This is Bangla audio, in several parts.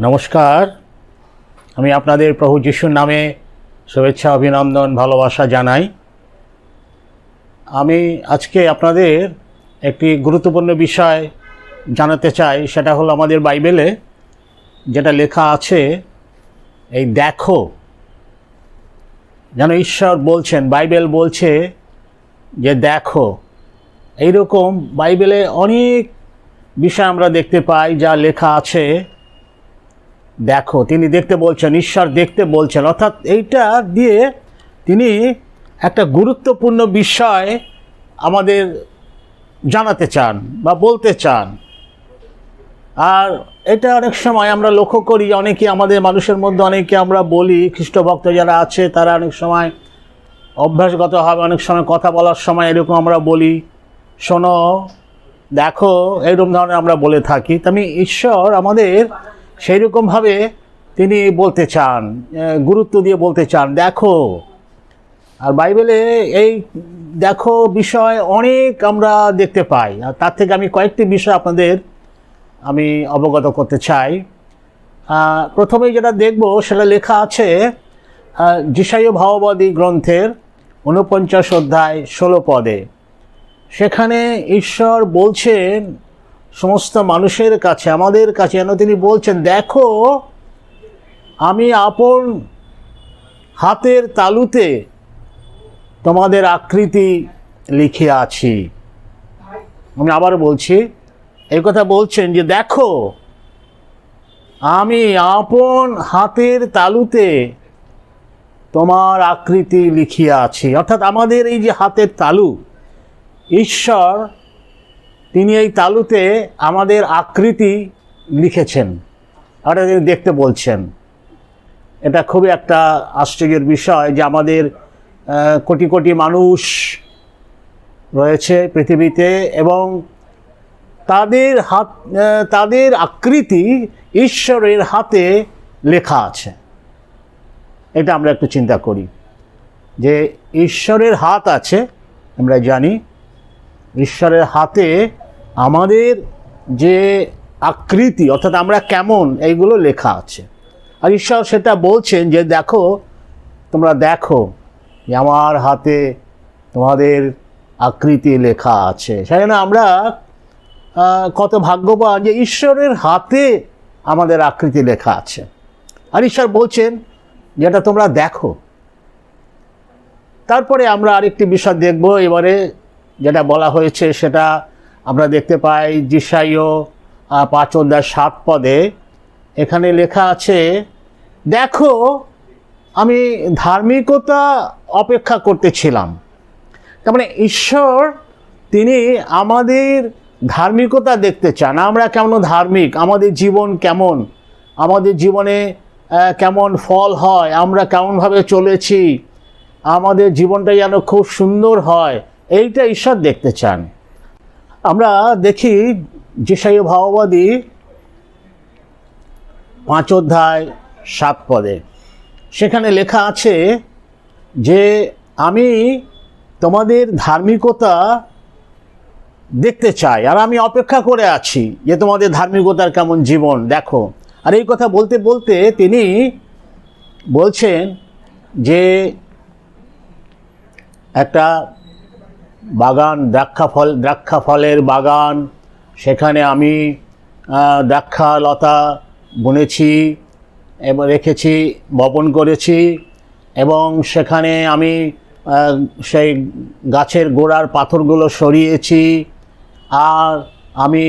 নমস্কার। আমি আপনাদের প্রভু যিশুর নামে শুভেচ্ছা, অভিনন্দন, ভালোবাসা জানাই। আমি আজকে আপনাদের একটি গুরুত্বপূর্ণ বিষয় জানাতে চাই, সেটা হলো আমাদের বাইবেলে যেটা লেখা আছে, এই দেখো। যেন ঈশ্বর বলছেন, বাইবেল বলছে যে দেখো। এইরকম বাইবেলে অনেক বিষয় আমরা দেখতে পাই, যা লেখা আছে। দেখো, তিনি দেখতে বলছেন, ঈশ্বর দেখতে বলছেন। অর্থাৎ এইটা দিয়ে তিনি একটা গুরুত্বপূর্ণ বিষয় আমাদের জানাতে চান বা বলতে চান। আর এটা অনেক সময় আমরা লক্ষ্য করি, অনেকে আমাদের মানুষের মধ্যে, অনেকে আমরা বলি, খ্রিস্টভক্ত যারা আছে, তারা অনেক সময় অভ্যাসগতভাবে অনেক সময় কথা বলার সময় এরকম আমরা বলি, শোনো, দেখো, এরকম ধরনের আমরা বলে থাকি। তো আমি ঈশ্বর আমাদের সেই রকমভাবে তিনি বলতে চান গুরুত্ব দিয়ে বলতে চান দেখো আর বাইবেলে এই দেখো বিষয় অনেক আমরা দেখতে পাই আর তার থেকে আমি কয়েকটি বিষয় আপনাদের আমি অবগত করতে চাই। আহ, প্রথমেই যেটা দেখব সেটা লেখা আছে আহ, যিশায় ভাববাদী গ্রন্থের ঊনপঞ্চাশ অধ্যায় ষোলো পদে। সেখানে ঈশ্বর বলছেন সমস্ত মানুষের কাছে, আমাদের কাছে, যেন তিনি বলছেন, দেখো, আমি আপন হাতের তালুতে তোমাদের আকৃতি লিখে আছি। আমি আবার বলছি এই কথা বলছেন যে, দেখো, আমি আপন হাতের তালুতে তোমার আকৃতি লিখিয়া আছি। অর্থাৎ আমাদের এই যে হাতের তালু, ঈশ্বর তিনি এই তালুতে আমাদের আকৃতি লিখেছেন আর তিনি দেখতে বলছেন। এটা খুবই একটা আশ্চর্যের বিষয় যে আমাদের কোটি কোটি মানুষ রয়েছে পৃথিবীতে এবং তাদের হাত তাদের আকৃতি ঈশ্বরের হাতে লেখা আছে। এটা আমরা একটু চিন্তা করি যে ঈশ্বরের হাত আছে, আমরা জানি, ঈশ্বরের হাতে আমাদের যে আকৃতি, অর্থাৎ আমরা কেমন, এইগুলো লেখা আছে। আর ঈশ্বর সেটা বলছেন যে, দেখো, তোমরা দেখো যে আমার হাতে তোমাদের আকৃতি লেখা আছে। জন্য আমরা কত ভাগ্যবান যে ঈশ্বরের হাতে আমাদের আকৃতি লেখা আছে। আর ঈশ্বর বলছেন, যেটা তোমরা দেখো। তারপরে আমরা আরেকটি বিষয় দেখব, এবারে যেটা বলা হয়েছে সেটা আমরা দেখতে পাই আহ, পাঁচ অধ্যায় সাত পদে। এখানে লেখা আছে দেখো আমি ধার্মিকতা অপেক্ষা করতেছিলাম। তার মানে ঈশ্বর তিনি আমাদের ধার্মিকতা দেখতে চান। আমরা কেমন ধার্মিক? আমাদের জীবন কেমন? আমাদের জীবনে কেমন ফল হয়? আমরা কেমনভাবে চলেছি? আমাদের জীবনটা যেন খুব সুন্দর হয়? এইটা ঈশ্বর দেখতে চান। আমরা দেখি যেসাই ভাওবাদী পাঁচ অধ্যায় সাত পদে। সেখানে লেখা আছে যে, আমি তোমাদের ধার্মিকতা দেখতে চাই, আর আমি অপেক্ষা করে আছি যে তোমাদের ধার্মিকতার কেমন জীবন। দেখো। আর এই কথা বলতে বলতে তিনি বলছেন যে, একটা বাগান দ্রাক্ষা ফল দ্রাক্ষা ফলের বাগান। সেখানে আমি দ্রাক্ষা লতা বুনেছি, এবং, রেখেছি, বপন করেছি এবং সেখানে আমি সেই গাছের গোড়ার পাথরগুলো সরিয়েছি। আর আমি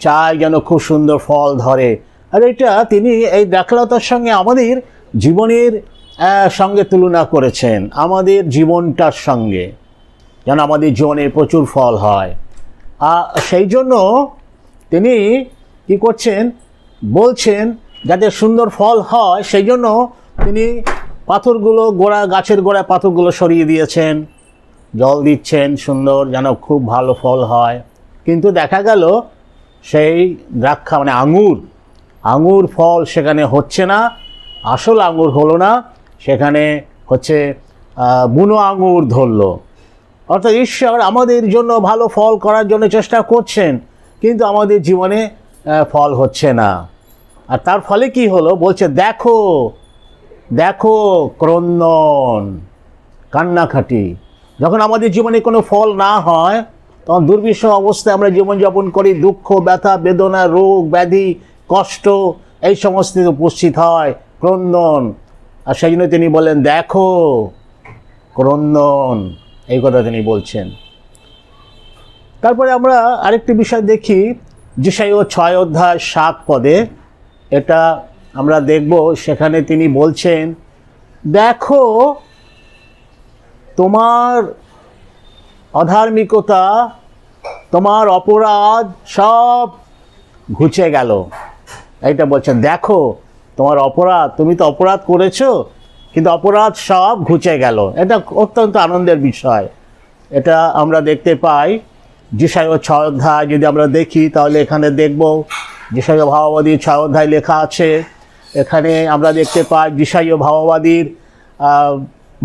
চাই যেন খুব সুন্দর ফল ধরে। আর এটা তিনি এই দ্রাক্ষালতার সঙ্গে আমাদের জীবনের সঙ্গে তুলনা করেছেন, আমাদের জীবনটার সঙ্গে। যেন আমাদের জীবনে প্রচুর ফল হয়। আর সেই জন্য তিনি কি করছেন, বলছেন যাতে সুন্দর ফল হয়, সেই জন্য তিনি পাথরগুলো গোড়া, গাছের গোড়ায় পাথরগুলো সরিয়ে দিয়েছেন। জল দিচ্ছেন সুন্দর যেন খুব ভালো ফল হয়। কিন্তু দেখা গেল সেই দ্রাক্ষা মানে আঙুর আঙুর ফল সেখানে হচ্ছে না, আসল আঙুর হলো না, সেখানে হচ্ছে বুনো আঙুর ধরলো। অর্থাৎ ঈশ্বর আমাদের জন্য ভালো ফল করার জন্য চেষ্টা করছেন, কিন্তু আমাদের জীবনে ফল হচ্ছে না। আর তার ফলে কি হলো? বলছে, দেখো দেখো ক্রন্দন, কান্নাকাটি। যখন আমাদের জীবনে কোনো ফল না হয়, তখন দুর্বিষহ অবস্থায় আমরা জীবনযাপন করি। দুঃখ, ব্যথা, বেদনা, রোগ, ব্যাধি, কষ্ট, এই সমস্ত উপস্থিত হয় ক্রন্দন। আর সেই জন্য তিনি বলেন, দেখো ক্রন্দন এই কথা তিনি বলছেন। তারপরে আমরা আরেকটি বিষয় দেখি যে যিশাই ও ছয় অধ্যায় সাত পদে। এটা আমরা দেখব, সেখানে তিনি বলছেন, দেখো, তোমার অধার্মিকতা, তোমার অপরাধ সব ঘুচে গেল। এইটা বলছেন, দেখো, তোমার অপরাধ, তুমি তো অপরাধ করেছ কিন্তু অপরাধ সব ঘুচে গেল। এটা অত্যন্ত আনন্দের বিষয়। এটা আমরা দেখতে পাই। যিশায় ছয় অধ্যায় যদি আমরা দেখি, তাহলে এখানে দেখব যিশায় ভাওবাদী ছয় অধ্যায় লেখা আছে। এখানে আমরা দেখতে পাই যিশায় ভাওবাদীর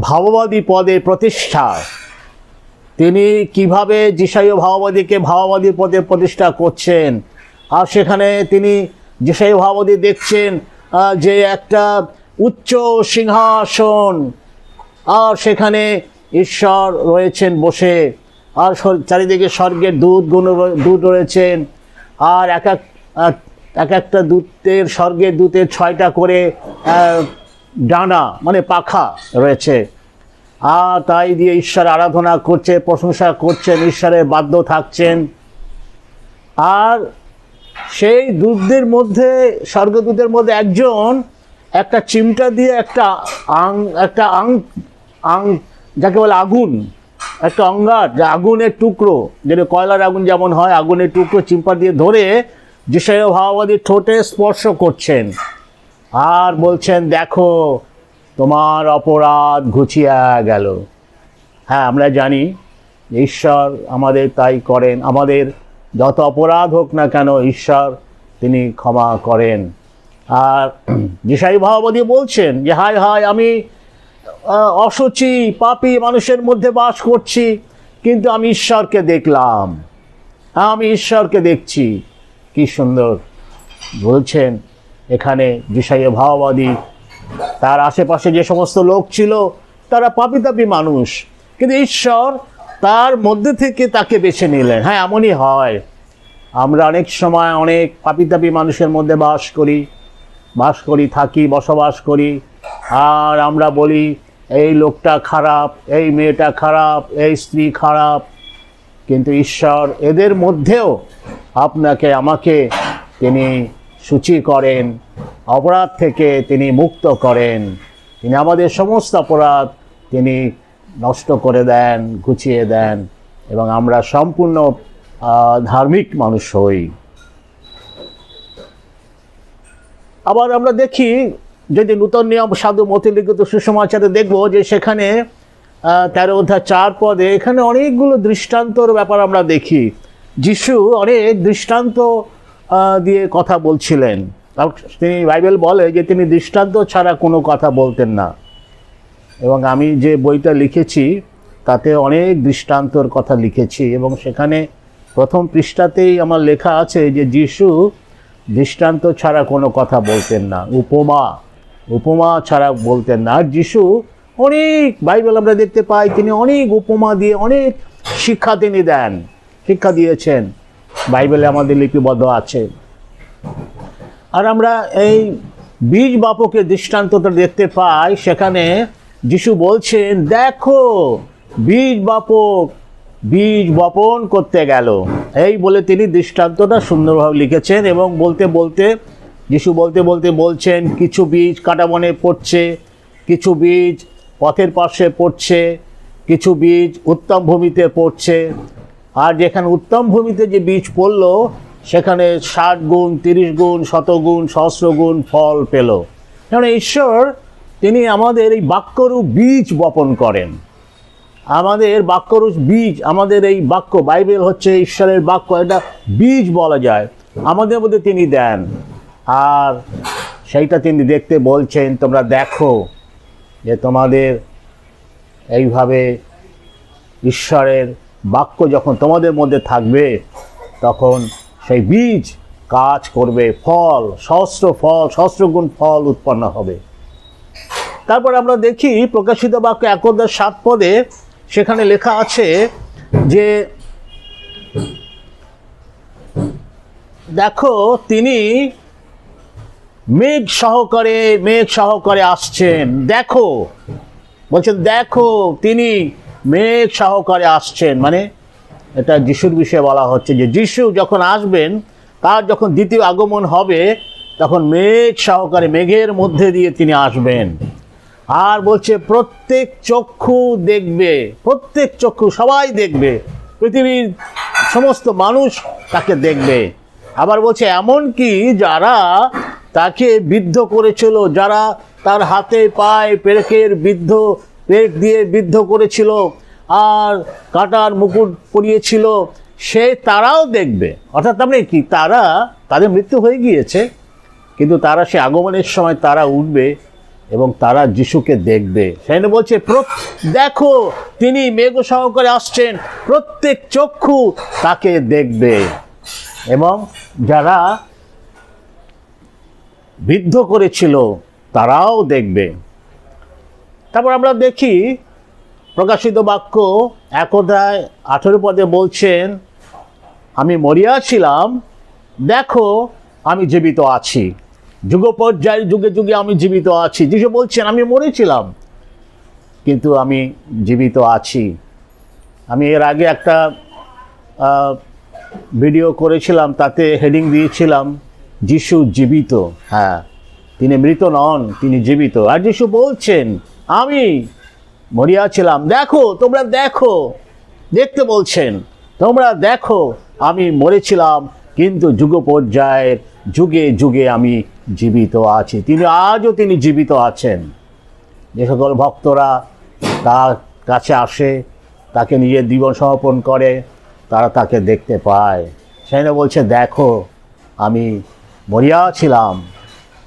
ভাববাদী পদে প্রতিষ্ঠা। তিনি কীভাবে যিশায় ভাওবাদীকে ভাওবাদী পদে প্রতিষ্ঠা করছেন? আর সেখানে তিনি যিশায় ভাওবাদী দেখছেন যে একটা উচ্চ সিংহাসন। আর সেখানে ঈশ্বর রয়েছেন বসে। আর চারিদিকে স্বর্গের দূত গুণ দূত রয়েছেন। আর এক এক এক একটা দূতের, স্বর্গের দূতের ছয়টা করে ডানা মানে পাখা রয়েছে। আর তাই দিয়ে ঈশ্বর আরাধনা করছে, প্রশংসা করছেন, ঈশ্বরের বাধ্য থাকছেন। আর সেই দূতদের মধ্যে, স্বর্গদূতের মধ্যে একজন একটা চিমটা দিয়ে একটা আং একটা আং আং, যাকে বলে আগুন, একটা অঙ্গার, যা আগুনের টুকরো, যেটা কয়লার আগুন যেমন হয়, আগুনের টুকরো চিম্পা দিয়ে ধরে যিশায় ভাওবাদী ঠোঁটে স্পর্শ করছেন আর বলছেন, দেখো, তোমার অপরাধ ঘুচিয়া গেল। হ্যাঁ আমরা জানি ঈশ্বর আমাদের তাই করেন। আমাদের যত অপরাধ হোক না কেন, ঈশ্বর তিনি ক্ষমা করেন। আর যিশাই ভাবাদী বলছেন যে, হায় হায়, আমি অসুচি, পাপী মানুষের মধ্যে বাস করছি, কিন্তু আমি ঈশ্বরকে দেখলাম। আমি ঈশ্বরকে দেখছি। কি সুন্দর বলছেন এখানে যিশাইয়ে ভাওবাদী তার আশেপাশে যে সমস্ত লোক ছিল, তারা পাপি তাপি মানুষ। কিন্তু ঈশ্বর তার মধ্যে থেকে তাকে বেছে নিলেন। হ্যাঁ এমনই হয়। আমরা অনেক সময় অনেক পাপি তাপি মানুষের মধ্যে বাস করি। বাস করি, থাকি, বসবাস করি। আর আমরা বলি, এই লোকটা খারাপ, এই মেয়েটা খারাপ, এই স্ত্রী খারাপ। কিন্তু ঈশ্বর এদের মধ্যেও আপনাকে, আমাকে তিনি সূচি করেন, অপরাধ থেকে তিনি মুক্ত করেন। তিনি আমাদের সমস্ত অপরাধ তিনি নষ্ট করে দেন, গুছিয়ে দেন এবং আমরা সম্পূর্ণ ধার্মিক মানুষ হই। আবার আমরা দেখি যদি নূতন নিয়ম সাধু মতিলিখিত সুসমাচারে দেখব যে সেখানে তেরো অধ্যায় চার পদে এখানে অনেকগুলো দৃষ্টান্তর ব্যাপার আমরা দেখি। যিশু অনেক দৃষ্টান্ত দিয়ে কথা বলছিলেন। তিনি বাইবেল বলে যে তিনি দৃষ্টান্ত ছাড়া কোনো কথা বলতেন না। এবং আমি যে বইটা লিখেছি, তাতে অনেক দৃষ্টান্তর কথা লিখেছি। এবং সেখানে প্রথম পৃষ্ঠাতেই আমার লেখা আছে যে যিশু দৃষ্টান্ত ছাড়া কোনো কথা বলতেন না। উপমা উপমা ছাড়া বলতেন না। আর যিশু অনেক বাইবেল আমরা দেখতে পাই, তিনি অনেক উপমা দিয়ে অনেক শিক্ষা তিনি দেন, শিক্ষা দিয়েছেন। বাইবেলে আমাদের লিপিবদ্ধ আছে। আর আমরা এই বীজ বাপকের দৃষ্টান্তটা দেখতে পাই, সেখানে যিশু বলছেন, দেখো, বীজ বাপক বীজ বপন করতে গেল। এই বলে তিনি দৃষ্টান্তটা সুন্দরভাবে লিখেছেন এবং বলতে বলতে, যিশু বলতে বলতে বলছেন, কিছু বীজ কাটা বনে পড়ছে, কিছু বীজ পথের পাশে পড়ছে, কিছু বীজ উত্তম ভূমিতে পড়ছে। আর যেখানে উত্তম ভূমিতে যে বীজ পড়ল, সেখানে ষাট গুণ, তিরিশ গুণ শতগুণ সহস্র গুণ ফল পেল। কারণ ঈশ্বর, তিনি আমাদের এই বাক্যরূপ বীজ বপন করেন। আমাদের বাক্যরূপ বীজ, আমাদের এই বাক্য, বাইবেল হচ্ছে ঈশ্বরের বাক্য, এটা বীজ বলা যায়। আমাদের মধ্যে তিনি দেন। আর সেইটা তিনি দেখতে বলছেন, তোমরা দেখো যে তোমাদের এইভাবে ঈশ্বরের বাক্য যখন তোমাদের মধ্যে থাকবে, তখন সেই বীজ কাজ করবে, ফল, সহস্র ফল, সহস্রগুণ ফল উৎপন্ন হবে। তারপর আমরা দেখি প্রকাশিত বাক্য একদার সাত পদে সেখানে লেখা আছে যে, দেখো, তিনি মেঘ সহকারে মেঘ সহকারে আসছেন। দেখো বলছেন দেখো, তিনি মেঘ সহকারে আসছেন। মানে এটা যিশুর বিষয়ে বলা হচ্ছে যে, যিশু যখন আসবেন, তার যখন দ্বিতীয় আগমন হবে, তখন মেঘ সহকারে, মেঘের মধ্যে দিয়ে তিনি আসবেন। আর বলছে, প্রত্যেক চক্ষু দেখবে, প্রত্যেক চক্ষু সবাই দেখবে, পৃথিবীর সমস্ত মানুষ তাকে দেখবে। আবার বলছে এমন কি যারা তাকে বিদ্ধ করেছিল, যারা তার হাতে পায়ে পেরেকের বিদ্ধ, পেরেক দিয়ে বিদ্ধ করেছিল আর কাটার মুকুট পরিয়েছিল, সে তারাও দেখবে। অর্থাৎ তার মানে কি? তারা, তাদের মৃত্যু হয়ে গিয়েছে, কিন্তু তারা সে আগমনের সময় তারা উঠবে এবং তারা যিশুকে দেখবে। সেখানে বলছে "প্র- দেখো, তিনি মেঘ সহকারে আসছেন। প্রত্যেক চক্ষু তাকে দেখবে। এবং যারা বিদ্ধ করেছিল, তারাও দেখবে। তারপর আমরা দেখি, প্রকাশিত বাক্য একদায় আঠেরো পদে বলছেন, আমি মরিয়া ছিলাম, দেখো, আমি জীবিত আছি। যুগ পর্যায়ে যুগে যুগে আমি জীবিত আছি। যিশু বলছেন, আমি মরেছিলাম, কিন্তু আমি জীবিত আছি। আমি এর আগে একটা ভিডিও করেছিলাম, তাতে হেডিং দিয়েছিলাম, যিশু জীবিত। হ্যাঁ তিনি মৃত নন, তিনি জীবিত। আর যিশু বলছেন, আমি মরিয়াছিলাম দেখো, তোমরা দেখো, দেখতে বলছেন, তোমরা দেখো, আমি মরেছিলাম, কিন্তু যুগ পর্যায়ের যুগে যুগে আমি জীবিত আছি। তিনি আজও তিনি জীবিত আছেন। যে সকল ভক্তরা তার কাছে আসে, তাকে নিজের জীবন সমর্পণ করে, তারা তাকে দেখতে পায়। সেখানে বলছে, দেখো, আমি মরিয়া ছিলাম।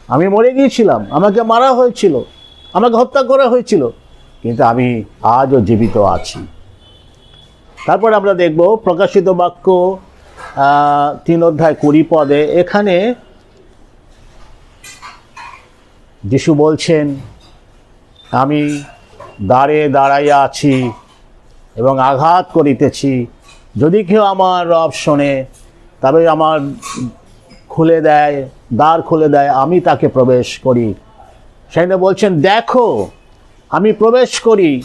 আমি মরে গিয়েছিলাম। আমাকে মারা হয়েছিল। আমাকে হত্যা করা হয়েছিল। কিন্তু আমি আজও জীবিত আছি। তারপর আমরা দেখব প্রকাশিত বাক্য তিন অধ্যায় কুড়ি পদে, এখানে যিশু বলছেন, আমি দাঁড়ে দাঁড়াইয়া আছি এবং আঘাত করিতেছি। যদি কেউ আমার রব শোনে, তবে আমার খুলে দেয়, দ্বার খুলে দেয়, আমি তাকে প্রবেশ করি। সেখানে বলছেন, দেখো, আমি প্রবেশ করি।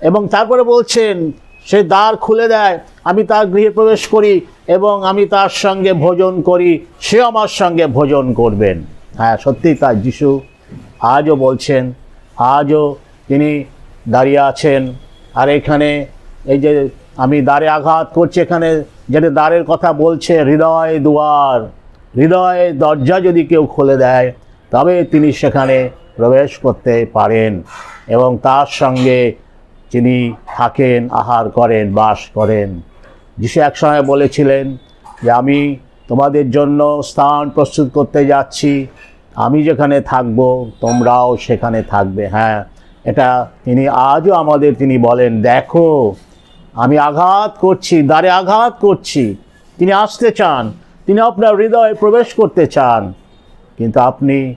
এবং তারপরে বলছেন, সে দ্বার খুলে দেয়, আমি তার গৃহে প্রবেশ করি এবং আমি তার সঙ্গে ভোজন করি সে আমার সঙ্গে ভোজন করবেন। হ্যাঁ সত্যি তাই, যিশু আজও বলছেন, আজও তিনি দাঁড়িয়ে আছেন। আর এখানে এই যে আমি দ্বারে আঘাত করছি এখানে, যেটা দ্বারের কথা বলছে, হৃদয় দুয়ার, হৃদয় দরজা যদি কেউ খুলে দেয়, তবে তিনি সেখানে প্রবেশ করতে পারেন এবং তার সঙ্গে তিনি থাকেন, আহার করেন, বাস করেন। যিশু এক সময় বলেছিলেন যে, আমি তোমাদের জন্য স্থান প্রস্তুত করতে যাচ্ছি আমি যেখানে থাকব, তোমরাও সেখানে থাকবে। হ্যাঁ এটা তিনি আজও আমাদের তিনি বলেন, দেখো, আমি আঘাত করছি, দ্বারে আঘাত করছি। তিনি আসতে চান, তিনি আপনার হৃদয়ে প্রবেশ করতে চান। কিন্তু আপনি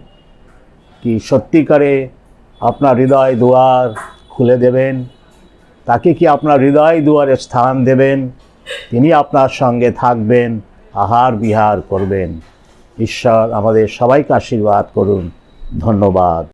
কি সত্যিকারে আপনার হৃদয় দুয়ার খুলে দেবেন? তাকে কি আপনার হৃদয় দুয়ারে স্থান দেবেন? তিনি আপনার সঙ্গে থাকবেন আহার বিহার করবেন। ঈশ্বর আমাদের সবাইকে আশীর্বাদ করুন। ধন্যবাদ।